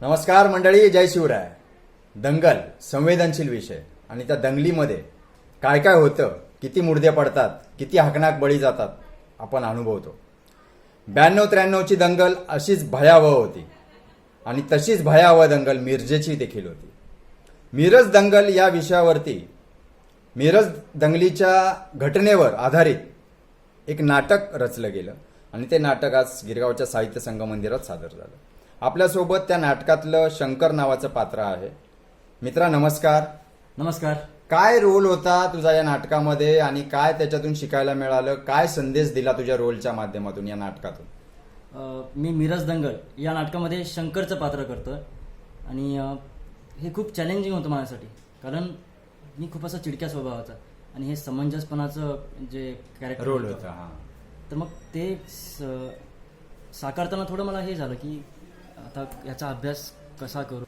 नमस्कार मंडळी जय शिवराय. दंगल संवेदनशील विषय. आणि त्या दंगलीमध्ये काय काय होतं किती मुर्दे पडतात किती हाकणाक बळी जातात आपण अनुभवतो. ब्याण्णव त्र्याण्णवची दंगल अशीच भयावह होती. आणि तशीच भयावह दंगल मिरजेची देखील होती. मिरज दंगल या विषयावरती मिरज दंगलीच्या घटनेवर आधारित एक नाटक रचलं गेलं. आणि ते नाटक आज गिरगावच्या साहित्य संघ मंदिरात सादर झालं. आपल्यासोबत त्या नाटकातलं शंकर नावाचं पात्र आहे. मित्रा नमस्कार. नमस्कार. काय रोल होता तुझा या नाटकामध्ये आणि काय त्याच्यातून शिकायला मिळालं? काय संदेश दिला तुझ्या रोलच्या माध्यमातून या नाटकातून? मी मिरज दंगल या नाटकामध्ये शंकरचं पात्र करतो आणि हे खूप चॅलेंजिंग होतं माझ्यासाठी. कारण मी खूप असा चिडक्या स्वभावाचा आणि हे समंजसपणाचं जे कॅरेक्टर रोल होता हा. तर मग ते साकारताना थोडं मला हे झालं की आता याचा अभ्यास कसा करू?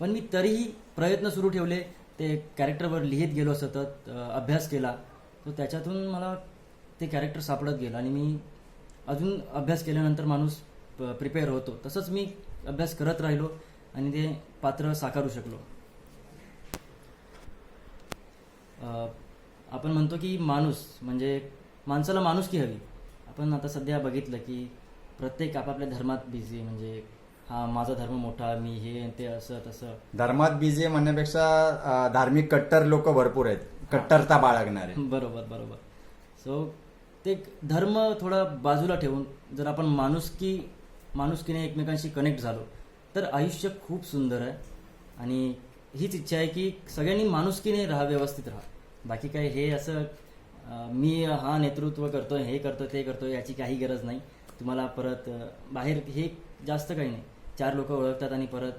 पण मी तरीही प्रयत्न सुरू ठेवले. ते कॅरेक्टरवर लिहित गेलो सतत अभ्यास केला. तर त्याच्यातून मला ते कॅरेक्टर सापडत गेलं आणि मी अजून अभ्यास केल्यानंतर माणूस प्रिपेअर होतो. तसंच मी अभ्यास करत राहिलो आणि ते पात्र साकारू शकलो. आपण म्हणतो की माणूस म्हणजे माणसाला माणूस की हवी. आपण आता सध्या बघितलं की प्रत्येक आपापल्या धर्मात बिझी म्हणजे हा माझा धर्म मोठा मी हे ते असं तसं. धर्मात बिझी म्हणण्यापेक्षा अं, धार्मिक कट्टर लोक भरपूर आहेत. कट्टरता बाळगणारे बरोबर बरोबर. सो ते धर्म थोडा बाजूला ठेवून जर आपण माणुसकी माणुसकीने एकमेकांशी कनेक्ट झालो तर आयुष्य खूप सुंदर आहे. आणि हीच इच्छा आहे की सगळ्यांनी माणुसकीने राहा व्यवस्थित राहा. बाकी काय हे असं अं, मी हा नेतृत्व करतोय हे करतोय ते करतोय याची काही गरज नाही. तुम्हाला परत बाहेर हे जास्त काही नाही. चार लोक ओळखतात आणि परत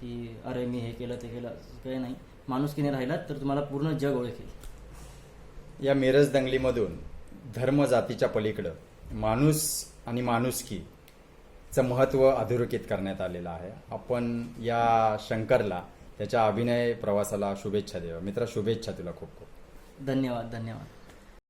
की अरे मी हे केलं ते केलं. काही नाही. माणुसकीने राहिलात तर तुम्हाला पूर्ण जग ओळखेल. या मिरज दंगलीमधून धर्म जातीच्या पलीकडं माणूस आणि माणुसकीचं महत्त्व अधोरेखित करण्यात आलेलं आहे. आपण या शंकरला त्याच्या अभिनय प्रवासाला शुभेच्छा देऊ मित्र शुभेच्छा तुला खूप खूप. धन्यवाद धन्यवाद.